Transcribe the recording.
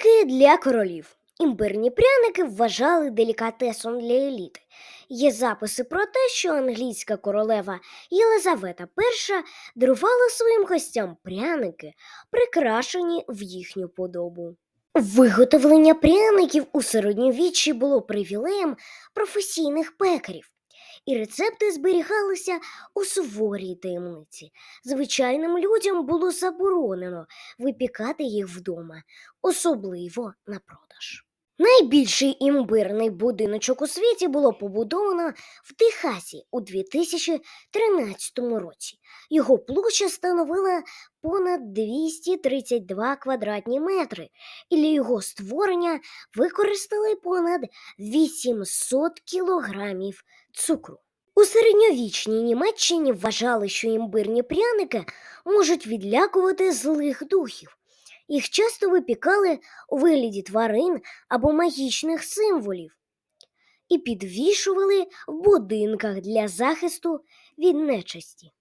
Пряники для королів. Імбирні пряники вважали делікатесом для еліти. Є записи про те, що англійська королева Єлизавета І дарувала своїм гостям пряники, прикрашені в їхню подобу. Виготовлення пряників у середньовіччі було привілеєм професійних пекарів, і рецепти зберігалися у суворій таємниці. Звичайним людям було заборонено випікати їх вдома, особливо на продаж. Найбільший імбирний будиночок у світі було побудовано в Техасі у 2013 році. Його площа становила понад 232 квадратні метри, і для його створення використали понад 800 кілограмів цукру. У середньовічній Німеччині вважали, що імбирні пряники можуть відлякувати злих духів. Їх часто випікали у вигляді тварин або магічних символів і підвішували в будинках для захисту від нечисті.